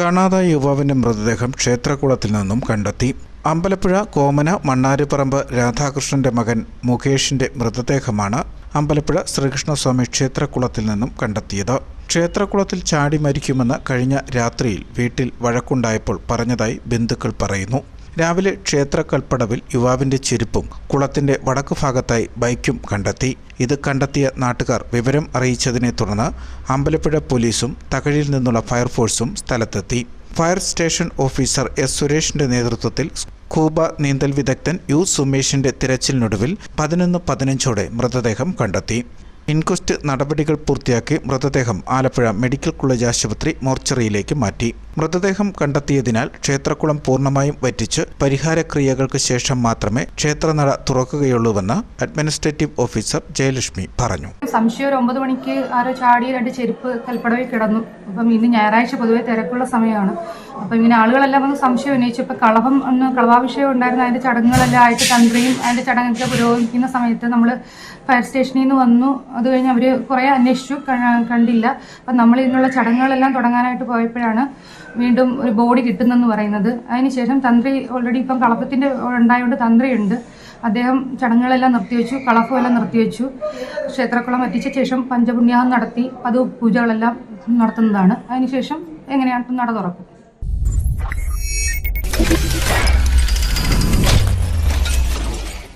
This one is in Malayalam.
കാണാതായ യുവാവിന്റെ മൃതദേഹം ക്ഷേത്രകുളത്തിൽ നിന്നും കണ്ടെത്തി. അമ്പലപ്പുഴ കോമന മണ്ണാരുപറമ്പ് രാധാകൃഷ്ണന്റെ മകൻ മുകേഷിന്റെ മൃതദേഹമാണ് അമ്പലപ്പുഴ ശ്രീകൃഷ്ണസ്വാമി ക്ഷേത്രകുളത്തിൽ നിന്നും കണ്ടെത്തിയത്. ക്ഷേത്രകുളത്തിൽ ചാടി മരിക്കുമെന്ന് കഴിഞ്ഞ രാത്രിയിൽ വീട്ടിൽ വഴക്കുണ്ടായപ്പോൾ പറഞ്ഞതായി ബന്ധുക്കൾ പറയുന്നു. രാവിലെ ക്ഷേത്ര കൽപ്പടവിൽ യുവാവിന്റെ ചെരുപ്പും കുളത്തിന്റെ വടക്കു ഭാഗത്തായി ബൈക്കും കണ്ടെത്തി. ഇത് കണ്ടെത്തിയ നാട്ടുകാർ വിവരം അറിയിച്ചതിനെ തുടർന്ന് അമ്പലപ്പുഴ പോലീസും തകഴിയിൽ നിന്നുള്ള ഫയർഫോഴ്സും സ്ഥലത്തെത്തി. ഫയർ സ്റ്റേഷൻ ഓഫീസർ എസ് സുരേഷിന്റെ നേതൃത്വത്തിൽ സ്കൂബ നീന്തൽ വിദഗ്ധൻ യു സുമേഷിന്റെ തിരച്ചിലിനൊടുവിൽ പതിനൊന്ന് പതിനഞ്ചോടെ മൃതദേഹം കണ്ടെത്തി. ഇൻക്വസ്റ്റ് നടപടികൾ പൂർത്തിയാക്കി മൃതദേഹം ആലപ്പുഴ മെഡിക്കൽ കോളേജ് ആശുപത്രി മോർച്ചറിയിലേക്ക് മാറ്റി. മൃതദേഹം കണ്ടെത്തിയതിനാൽ ക്ഷേത്രക്കുളം പൂർണമായും വറ്റിച്ച് പരിഹാരക്രിയകൾക്ക് ശേഷം മാത്രമേ ക്ഷേത്രനട തുറക്കുകയുള്ളൂവെന്ന് അഡ്മിനിസ്ട്രേറ്റീവ് ഓഫീസർ ജയലക്ഷ്മി പറഞ്ഞു. സംശയം ഒരു ഒമ്പത് മണിക്ക് ആരോ ചാടി രണ്ട് ചെരുപ്പ് കൽപ്പടവിൽ കിടന്നു. അപ്പം ഇന്ന് ഞായറാഴ്ച പൊതുവെ തിരക്കുള്ള സമയമാണ്. അപ്പം ഇങ്ങനെ ആളുകളെല്ലാം വന്ന് സംശയം ഉന്നയിച്ചു. ഇപ്പൊ കളഭം ഒന്ന് കളഭാഭിഷേകം ഉണ്ടായിരുന്ന. അതിന്റെ ചടങ്ങുകളെല്ലാം ആയിട്ട് തന്ത്രിയും അതിന്റെ ചടങ്ങൊക്കെ പുരോഗമിക്കുന്ന സമയത്ത് നമ്മൾ ഫയർ സ്റ്റേഷനിൽ നിന്ന് വന്നു. അത് കഴിഞ്ഞ് അവർ കുറേ അന്വേഷിച്ചു. കണ്ടില്ല. അപ്പം നമ്മൾ ഇതിനുള്ള ചടങ്ങുകളെല്ലാം തുടങ്ങാനായിട്ട് പോയപ്പോഴാണ് വീണ്ടും ഒരു ബോഡി കിട്ടുന്നെന്ന് പറയുന്നത്. അതിനുശേഷം തന്ത്രി ഓൾറെഡി ഇപ്പം കളഭത്തിന്റെ ഉണ്ടായതുകൊണ്ട് തന്ത്രിയുണ്ട്. അദ്ദേഹം ചടങ്ങുകളെല്ലാം നിർത്തിവെച്ചു. കളഫുമെല്ലാം നിർത്തിവെച്ചു. ക്ഷേത്രക്കുളം എത്തിച്ച ശേഷം പഞ്ചപുണ്യാഹം നടത്തി. പതിവ് പൂജകളെല്ലാം നടത്തുന്നതാണ്. അതിനുശേഷം എങ്ങനെയാണ് നട തുറക്കും.